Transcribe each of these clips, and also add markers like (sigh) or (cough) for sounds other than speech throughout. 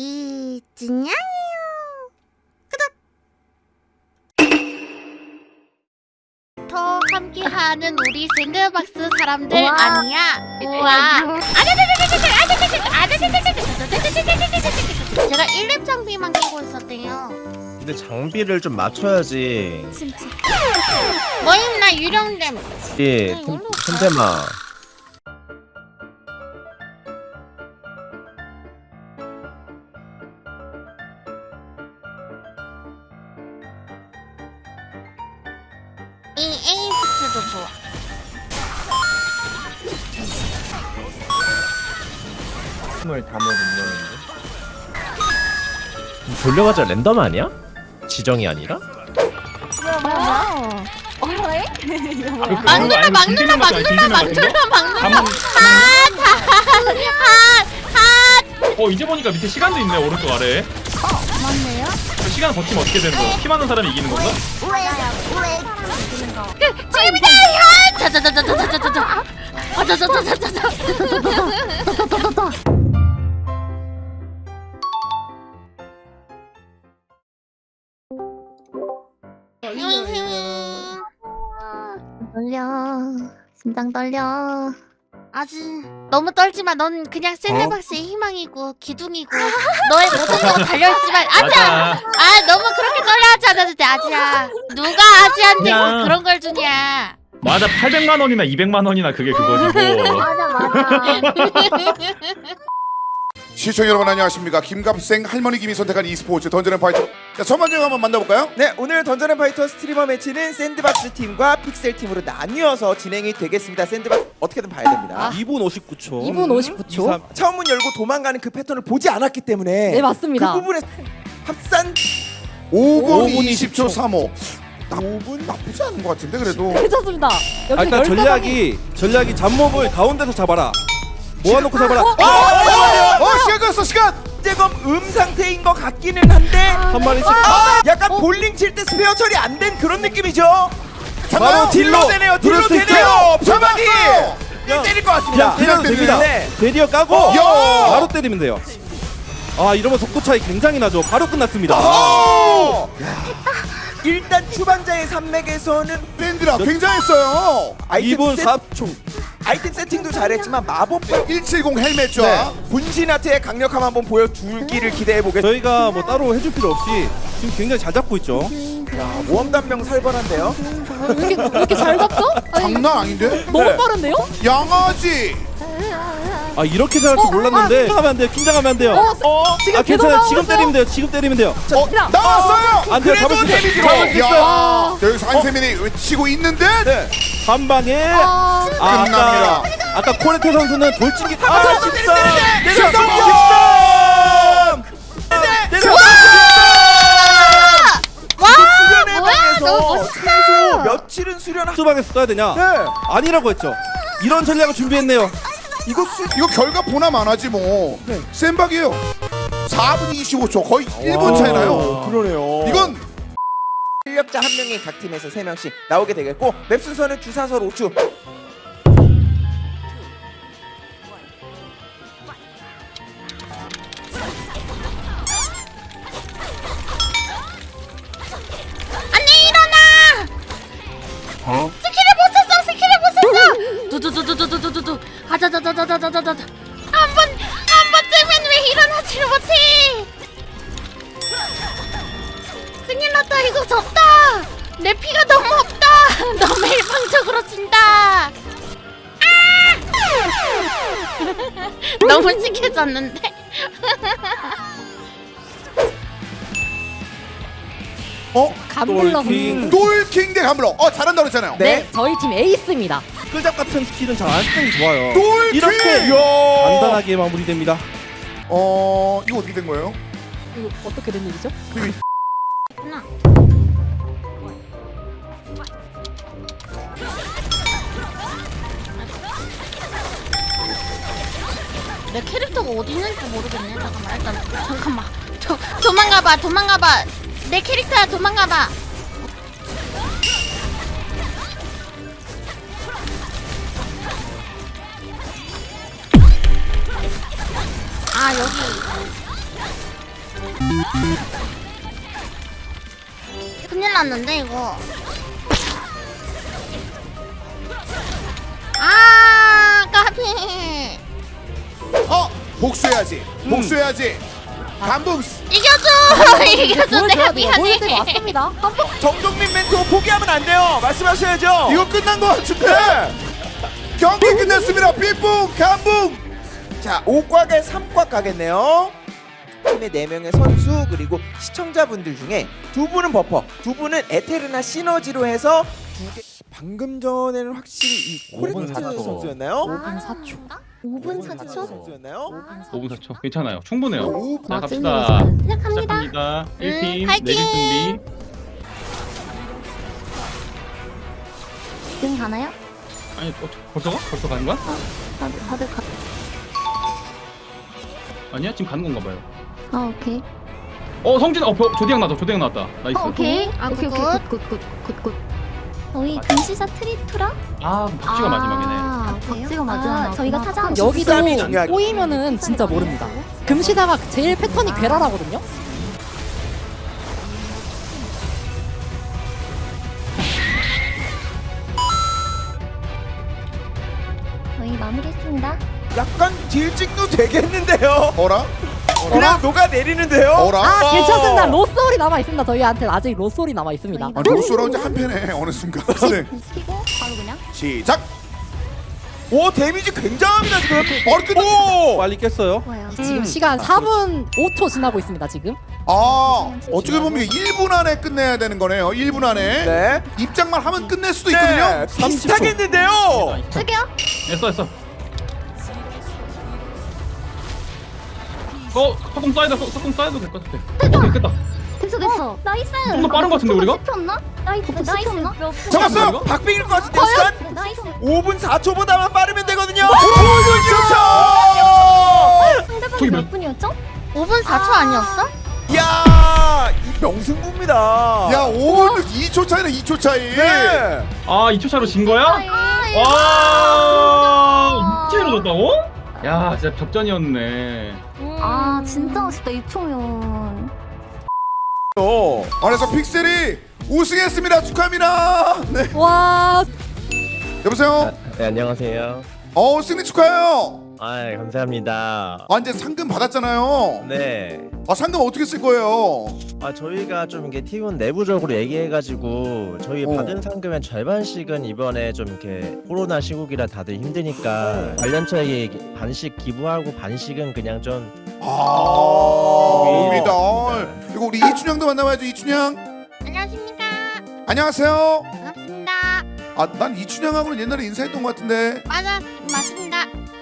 이 진양이요. 더 함께하는 우리 샌드박스 사람들 우와. 아니야? 우와. 제가 1렙 장비만 끼고 있었대요. 근데 장비를 좀 맞춰야지. 뭐임 나 유령됨. 예, 아. 이 힘을 담은 운명인데 돌려가자 랜덤 아니야? 지정이 아니라? 막누나 막누나 막누나 막누나 막누나. 담은 핫핫핫 어 이제 보니까 밑에 시간도 있네 오른쪽 아래에 맞네요. 그 시간 버티면 어떻게 되는 거야? 피 많은 사람이 이기는 건가? 지금이다. 야! 자자자자자자자자. 아자자자자자자. 떨려. 심장 떨려. 아직 너무 떨지마. 넌 그냥 샌드박스의 희망이고 기둥이고 너의 모든 건 달려있지만 아자. 맞아 아 너무 그렇게 떨려하지 않아도 돼 아지야. 누가 아지한테 야. 뭐 그런 걸 주냐. 맞아 800만 원이나 200만 원이나 그게 그거지 뭐 (laughs) 맞아 맞아. (laughs) 시청자 여러분 안녕하십니까 김갑생 할머니 김이 선택한 e스포츠 던전앤 파이터 자 선반전 한번 만나볼까요? 네, 오늘 던전 앤 파이터 스트리머 매치는 샌드박스 팀과 픽셀 팀으로 나뉘어서 진행이 되겠습니다. 샌드박스 어떻게든 봐야 됩니다. 2분 59초. 2분 59초. 처음 문 열고 도망가는 그 패턴을 보지 않았기 때문에 네, 맞습니다. 그 부분에 합산 5분 5분 20초 20초. 3호 나 5분 나쁘지 않은 것 같은데 그래도 (laughs) 괜찮습니다. 여기 아, 일단 열사방이- 전략이 전략이 잡몹을 가운데서 잡아라. 모아놓고 잡아라. 어, 어, 어 시간 갔어 시간 조금 음 상태인 것 같기는 한데 한 마리씩. 아, 약간 볼링 칠 때 스페어 처리 안 된 그런 느낌이죠. 잡아요 딜로 되네요. 딜로 누를 수 있죠. 되네요. 잡았어 잡아기 때릴 것 같습니다. 그냥 때려도 됩니다. 네. 대리어 까고 야! 바로 때리면 돼요. 아 이러면 속도 차이 굉장히 나죠. 바로 끝났습니다. 오 일단 추반자의 산맥에서는 밴드라 굉장했어요 아이템 2분 세- 4초. 아이템 세팅도 잘했지만 마법 170 헬멧 좌 네. 분신 아트의 강력함 한번 보여줄기를 기대해 보겠습니다. 저희가 뭐 따로 해줄 필요 없이 지금 굉장히 잘 잡고 있죠. 모험단명 살벌한데요. 왜 이렇게, 왜 이렇게 잘 잡죠? 아니, 장난 아닌데? 너무 네. 빠른데요? 양아지 아 이렇게 잘할 줄 몰랐는데 긴장하면 안 돼요. 긴장하면 안 돼요. 어, 지금 아 괜찮아요. 계속 지금 때리면 돼요. 지금 때리면 돼요. 어 그냥- 나왔어요 안 돼요. 그래도 잡을 수 있어요. 데미지로. 잡을 수 있어요. 야 여기서 한세민이 외치고 있는데 네. 한 방에 아, 아, 끝납니다. 아까 아까 코레테 선수는 돌진기 아, 아 때리는데! 14 내려서 와 수련회 뭐야 너무 방에서 멋있다. 최소 며칠은 수련. 수방에서 써야 되냐? 네. 아니라고 했죠. 이런 전략을 준비했네요. 이거 수, 이거 결과 보나 마나지 뭐 네. 센박이에요 4분 25초 거의 1분 차이 나요 그러네요. 이건 실력자 한 명이 각 팀에서 세 명씩 나오게 되겠고 맵 순서는 주사설 5추. 너무 시켜졌는데. 어? 감블러. 돌킹. 돌킹 대 감블러 어 잘한다 그랬잖아요 네, 저희 팀 에이스입니다. 끌잡 같은 스킬은 잘 안 쓰는 게 좋아요. 돌킹 이렇게. 간단하게 마무리됩니다. 어 이거 어떻게 된 거예요? 이거 어떻게 된 일이죠? 어디 있는지 모르겠네. 잠깐만 일단 잠깐만. 도, 도망가봐 도망가봐. 내 캐릭터야 도망가봐. 아 여기 큰일 났는데 이거. 복수해야지. 복수해야지. 감붕스. 이겨줘 (laughs) 이겨줘 내가 보여줘야 돼요. 보여줄 때 미안해. 왔습니다. 한 번. 정동민 멘토 포기하면 안 돼요. 말씀하셔야죠. 이거 끝난 것 같은데. 경기 끝났습니다. 삐뿡 감붕. 자, 5곽에 3곽 가겠네요. 팀의 4명의 선수 그리고 시청자분들 중에 두 분은 버퍼, 두 분은 에테르나 시너지로 해서 두 개. 방금 전에는 확실히 이 5분 4초. 선수였나요? 5분 4초. 5분 4초 4초? 선수였나요? 5분 4초 괜찮아요 충분해요 오, 자 갑시다 시작합니다. 시작합니다 1팀 파이팅! 내릴 준비 지금 가나요? 아니 어, 벌써 가? 벌써 가는 거야? 다들 다들 가. 아니야 지금 가는 건가 봐요 아 오케이. 어 성진 어 벼- 조디양 나왔다 조디양 나왔다 나이스 어, 오케이. 아, 오케이 오케이 굿. 굿굿굿굿굿. 저희 금시사 트리투라? 아 박쥐가 마지막이네 아, 박쥐가 마지막에 아, 저희가. 사장 여기도 싸움이 중요하게. 꼬이면은 진짜 모릅니다. 금시다가 제일 패턴이 괴랄하거든요. 저희 마무리했습니다. 약간 딜 찍도 되겠는데요. 어라? 그냥 녹아 내리는데요. 어라? 아 괜찮습니다. 로솔이 남아 있습니다. 저희한테 아직 로솔이 남아 있습니다. 아, 로스로 이제 한 팬에 어느 순간. (laughs) 네. 피고 바로 그냥. 시작. 오 데미지 굉장합니다 지금. 어리 끝. 빨리 깼어요. 뭐예요? 지금 시간 4분 5초 지나고 있습니다. 지금. 아 어떻게 보면 1분 안에 끝내야 되는 거네요. 1분 안에 네. 입장만 하면 끝낼 수도 네. 있거든요. 비슷하겠는데요. 쓰게요? 했어 했어 어 소금 쌓이다 소- 소금 쌓여도 될 것 같아 어 됐겠다 됐어 됐어. 나이스. 좀더 빠른 것 같은데, 우리가? 씹혔나? 나이스 나이스. 잡았어요. 이거? 박빙일 것 같은데 시간. 나이스. 5분 4초보다만 빠르면 되거든요. 상대방이 저기 몇 몇- 분이었죠? 5분 4초 아니었어? 야, 이 명승부입니다. 야 5분 2초 차이네 2초 차이. 네. 아 2초 차로 진 거야? 아, 와 2초로 졌다고? 야 진짜 접전이었네 아 진짜 멋있다 이초면. 어. 그래서 픽셀이 우승했습니다. 축하합니다. 네. 와 여보세요. 네 안녕하세요. 어 승리 축하해요. 아 감사합니다. 아 이제 상금 받았잖아요. 네. 아 상금 어떻게 쓸 거예요? 아 저희가 좀 이게 팀원 내부적으로 얘기해가지고 저희 어. 받은 상금의 절반씩은 이번에 좀 이렇게 코로나 시국이라 다들 힘드니까 관련처에 반씩 기부하고 반씩은 그냥 좀 아, 네. 옵니다. 그리고 우리 이춘향도 만나봐야죠. 이춘향. 안녕하십니까 안녕하세요. 반갑습니다 아, 난 이춘향하고는 옛날에 인사했던 것 같은데 맞아 맞습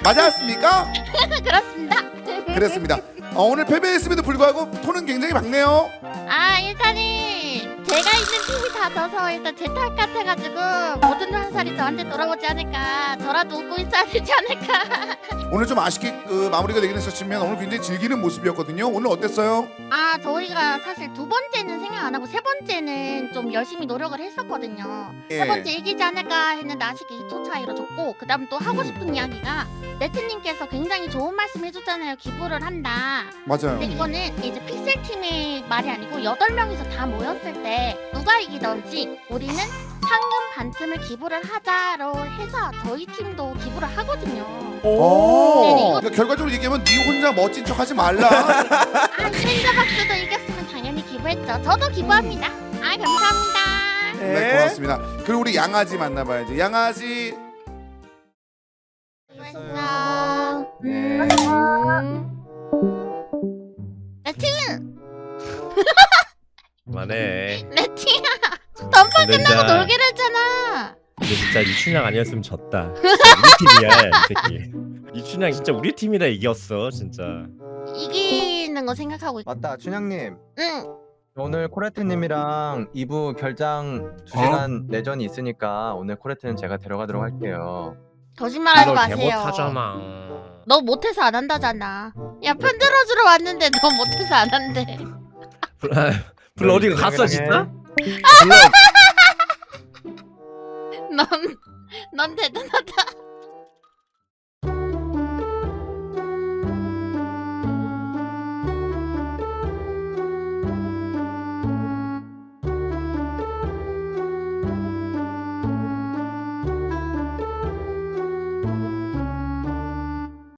니다 맞았습니까? (laughs) 그렇습니다 그랬습니다. 어, 오늘 패배했음에도 불구하고 톤은 굉장히 밝네요. 아 일단은 제가 있는 팀이 다 져서 일단 제 탓 같아가지고 모든 환살이 저한테 돌아오지 않을까 저라도 웃고 있어야 되지 않을까 (laughs) 오늘 좀 아쉽게 그 마무리가 되긴 했었지만 오늘 굉장히 즐기는 모습이었거든요. 오늘 어땠어요? 아 저희가 사실 두 번째는 생각 안 하고 세 번째는 좀 열심히 노력을 했었거든요 예. 세 번째 이기지 않을까 했는데 아쉽게 2초 차이로 졌고 그 다음 또 하고 싶은 이야기가 네트님께서 굉장히 좋은 말씀 해줬잖아요 기부를 한다 맞아요. 근데 이거는 이제 픽셀 팀의 말이 아니고 여덟 명이서 다 모였을 때 누가 이기던지 우리는 상금 반틈을 기부를 하자로 해서 저희 팀도 기부를 하거든요. 오. 그러니까 결과적으로 얘기하면 네 혼자 멋진 척 하지 말라. 아 샌드박스도 이겼으면 당연히 기부했죠. 저도 기부합니다. 아 감사합니다. 네, 고맙습니다. 그리고 우리 양아지 만나봐야지. 양아지. 수고하셨습니다. 네. 레트 (laughs) (laughs) 그만해. 덤파 근데 끝나고 진짜- 놀기로 했잖아. 근데 진짜 이춘향 아니었으면 졌다. 우리 팀이야 이 새끼. 이춘향 진짜 우리 팀이라 이겼어 진짜. 이기는 거 생각하고 있. 맞다 춘향님 응. 오늘 코레트님이랑 2부 결장 2시간 내전이 있으니까 오늘 코레트는 제가 데려가도록 할게요 거짓말하지 너 마세요. 개못하잖아. 너 못해서 안 한다잖아. 야 편 들어주러 왔는데 너 못해서 안 한대. (laughs) 불, 불 어디 갔어 진짜? 불러 넌, 넌 대단하다.